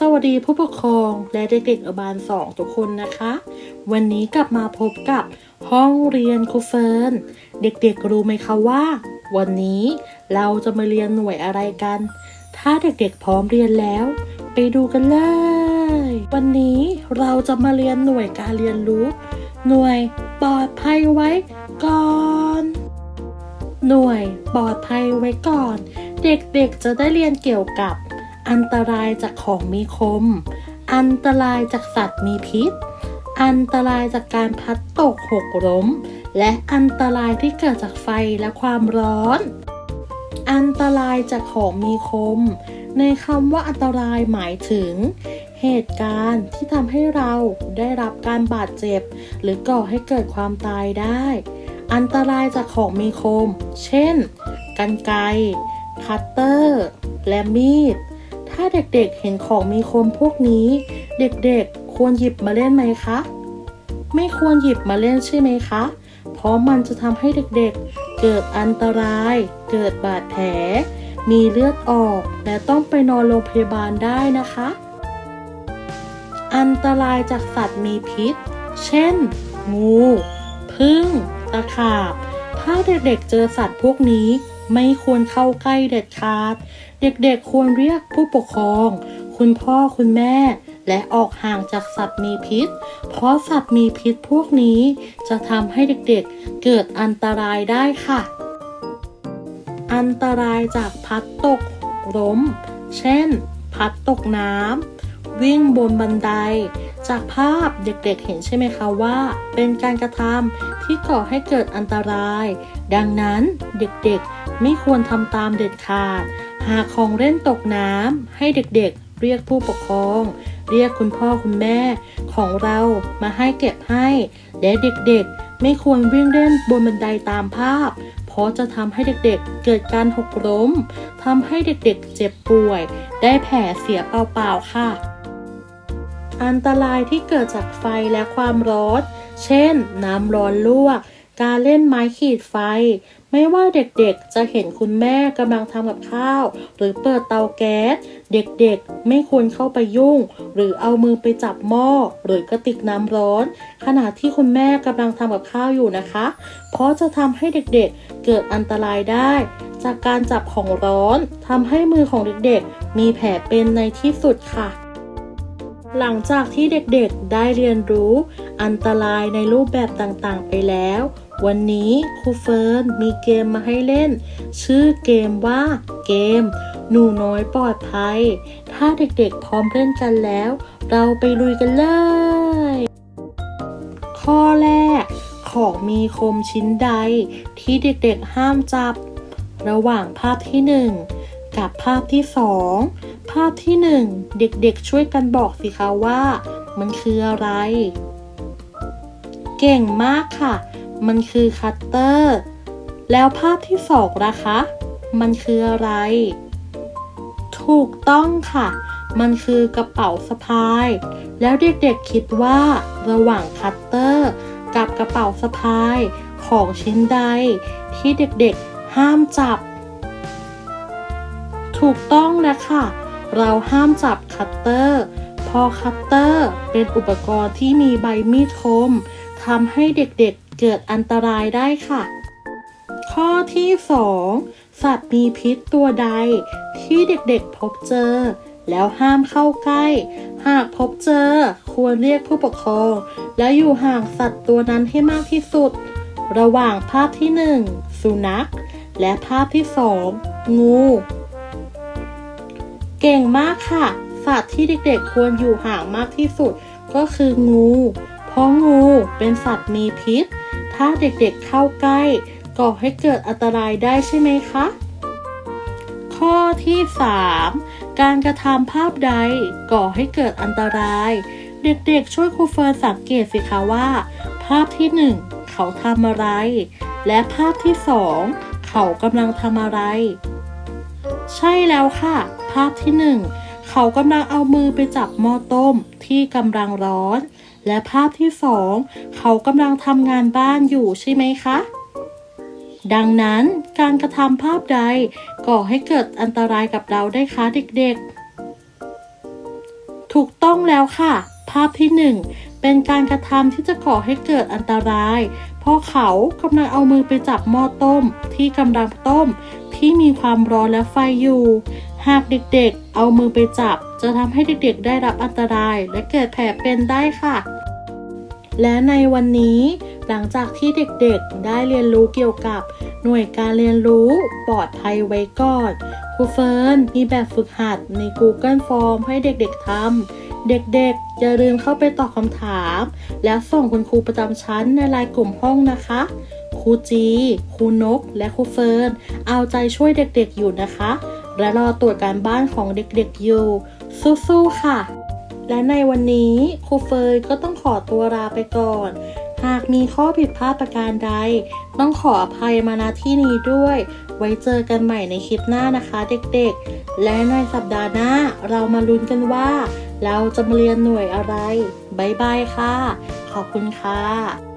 สวัสดีผู้ปกครองและเด็กๆอบาลสองทุกคนนะคะ วันนี้กลับมาพบกับห้องเรียนครูเฟิร์นเด็กๆรู้ไหมคะว่า วันนี้เราจะมาเรียนหน่วยอะไรกัน ถ้าเด็กๆพร้อมเรียนแล้ว ไปดูกันเลย วันนี้เราจะมาเรียนหน่วยการเรียนรู้ หน่วยปลอดภัยไว้ก่อน หน่วยปลอดภัยไว้ก่อน เด็กๆจะได้เรียนเกี่ยวกับ อันตรายจากของมีคม อันตรายจากสัตว์มีพิษ อันตรายจากการพัดตกหกล้ม และอันตรายที่เกิดจากไฟและความร้อน อันตรายจากของมีคม ในคำว่าอันตรายหมายถึง เหตุการณ์ที่ทำให้เราได้รับการบาดเจ็บ หรือก่อให้เกิดความตายได้ อันตรายจากของมีคม เช่น กันไกรคัตเตอร์ และมีด ถ้าเด็กๆเห็นของมีคมพวกนี้ เด็กๆควรหยิบมาเล่นไหมคะ ไม่ควรหยิบมาเล่นใช่ไหมคะ เพราะมันจะทำให้เด็กๆ เกิดอันตราย เกิดบาดแผล มีเลือดออก และต้องไปนอนโรงพยาบาลได้นะคะ อันตรายจากสัตว์มีพิษ เช่น งู พึ่ง ตะขาบ ถ้าเด็กๆเจอสัตว์พวกนี้ ไม่ควรเข้าใกล้เด็ดขาด เด็กๆควรเรียกผู้ปกครอง คุณพ่อคุณแม่ และออกห่างจากสัตว์มีพิษ เพราะสัตว์มีพิษพวกนี้จะทำให้เด็กๆเกิดอันตรายได้ค่ะ อันตรายจากพัดตกล้ม เช่น พัดตกน้ำวิ่งบนบันได จากภาพเด็กๆเห็นใช่ไหมคะว่า เป็นการกระทำที่ก่อให้เกิดอันตราย ดังนั้นเด็กๆไม่ควรทำตามเด็ดขาด หากของเล่นตกน้ำให้เด็กๆ เรียกผู้ปกครอง เรียกคุณพ่อคุณแม่ของเรามาให้เก็บให้ และเด็กๆไม่ควรวิ่งเล่นบนบันไดตามภาพ เพราะจะทำให้เด็กๆ เกิดการหกล้มทำให้เด็กๆ เจ็บป่วย ได้แผลเสียเปล่าๆค่ะ อันตรายที่เกิดจากไฟและความร้อน เช่น น้ำร้อนลวก การเล่นไม้ขีดไฟ ไม่ว่าเด็กๆ จะเห็นคุณแม่กำลังทำกับข้าว หรือเปิดเตาแก๊ส เด็กๆ ไม่ควรเข้าไปยุ่ง หรือเอามือไปจับหม้อ หรือกระติกน้ำร้อน ขณะที่คุณแม่กำลังทำกับข้าวอยู่นะคะ เพราะจะทำให้เด็กๆ เกิดอันตรายได้จากการจับของร้อนทำให้มือของเด็กๆ มีแผลเป็นในที่สุดค่ะ หลังจากที่เด็กๆได้เรียนรู้ อันตรายในรูปแบบต่างๆ ไปแล้ว วันนี้ครูเฟิร์นมีเกมมาให้เล่น ชื่อเกมว่าเกม หนูน้อยปลอดภัย ถ้าเด็กๆพร้อมเล่นกันแล้ว เราไปลุยกันเลย ข้อแรก ของมีคมชิ้นใด ที่เด็กๆห้ามจับ ระหว่างภาพที่หนึ่งกับภาพที่สองาพที่หนึ่งเด็กๆช่วยกันบอกสิคะว่า มันคืออะไร เก่งมากค่ะ มันคือคัตเตอร์ แล้วภาพที่สองนะคะ มันคืออะไร ถูกต้องค่ะ มันคือกระเป๋าสะพาย แล้วเด็กๆคิดว่าระหว่างคัตเตอร์ กับกระเป๋าสะพายของชิ้นใด ที่เด็กๆห้ามจับ ถูกต้องแล้วค่ะ เราห้ามจับคัตเตอร์เพอคัตเตอร์เป็นอุปกรณ์ที่มีใบมีดคมทำให้เด็กๆเกิดอันตรายได้ค่ะ ข้อที่ 2 สัตว์มีพิษตัวใด ที่เด็กๆพบเจอ แล้วห้ามเข้าใกล้ หากพบเจอควรเรียกผู้ปกครอง แล้วอยู่ห่างสัตว์ตัวนั้นให้มากที่สุด ระหว่างภาพที่ 1 สุนัข และภาพที่ 2 งู เก่งมากค่ะ สัตว์ที่เด็กๆควรอยู่ห่างมากที่สุดก็คืองู เพราะงูเป็นสัตว์มีพิษ ถ้าเด็กๆเข้าใกล้ก่อให้เกิดอันตรายได้ใช่ไหมคะ ข้อที่ 3 การกระทำภาพใดก่อให้เกิดอันตราย เด็กๆช่วยครูเฟิร์นสังเกตสิคะว่า ภาพที่ 1 เขาทำอะไร และภาพที่ 2 เขากำลังทำอะไร ใช่แล้วค่ะาพที่หนึ่งเขากำลังเอามือไปจับหม้อต้มที่กำลังร้อน และภาพที่สองเขากำลังทำงานบ้านอยู่ใช่ไหมคะ ดังนั้นการกระทำภาพใดก่อให้เกิดอันตรายกับเราได้คะเด็กๆ ถูกต้องแล้วค่ะ ภาพที่หนึ่งเป็นการกระทำที่จะก่อให้เกิดอันตราย พราะเขากำลังเอามือไปจับหม้อต้ม ที่กำลังต้ม ที่มีความร้อนและไฟอยู่ หากเด็กๆ เอามือไปจับ จะทำให้เด็กๆ ได้รับอันตราย และเกิดแผลเป็นได้ค่ะ และในวันนี้หลังจากที่เด็กๆ ได้เรียนรู้เกี่ยวกับ หน่วยการเรียนรู้ปลอดภัยไว้ก่อนครูเฟิร์นมีแบบฝึกหัดใน Google Form ให้เด็กๆทำ เด็กๆ อย่าลืมเข้าไปตอบคำถาม แล้วส่งคุณครูประจำชั้นในไลน์กลุ่มห้องนะคะ ครูจี ครูนก และครูเฟิร์น เอาใจช่วยเด็กๆอยู่นะคะ และรอตรวจการบ้านของเด็กๆอยู่ สู้ๆ ค่ะ และในวันนี้ครูเฟิร์นก็ต้องขอตัวลาไปก่อน หากมีข้อผิดพลาดประการใด ต้องขออภัยมาณที่นี้ด้วย ไว้เจอกันใหม่ในคลิปหน้านะคะเด็กๆ และในสัปดาห์หน้าเรามาลุ้นกันว่า เราจะมาเรียนหน่วยอะไรบ๊ายบายค่ะ ขอบคุณค่ะ